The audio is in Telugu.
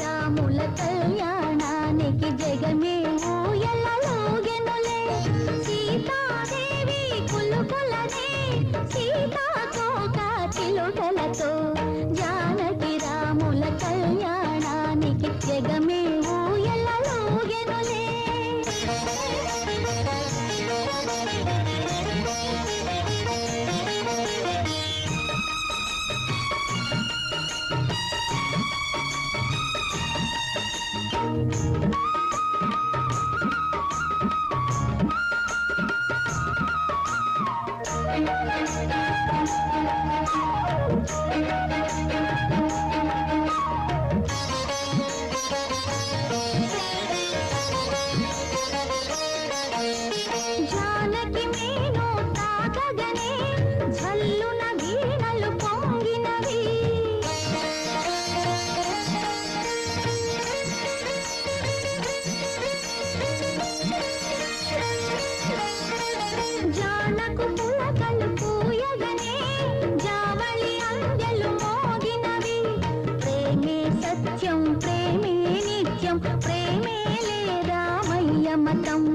రాముల కళ్యాణానికి జగమే ఊయలలోగెనులే సీతాదేవి కులుకులనే సీతాకోక చిలుకలతో மதம்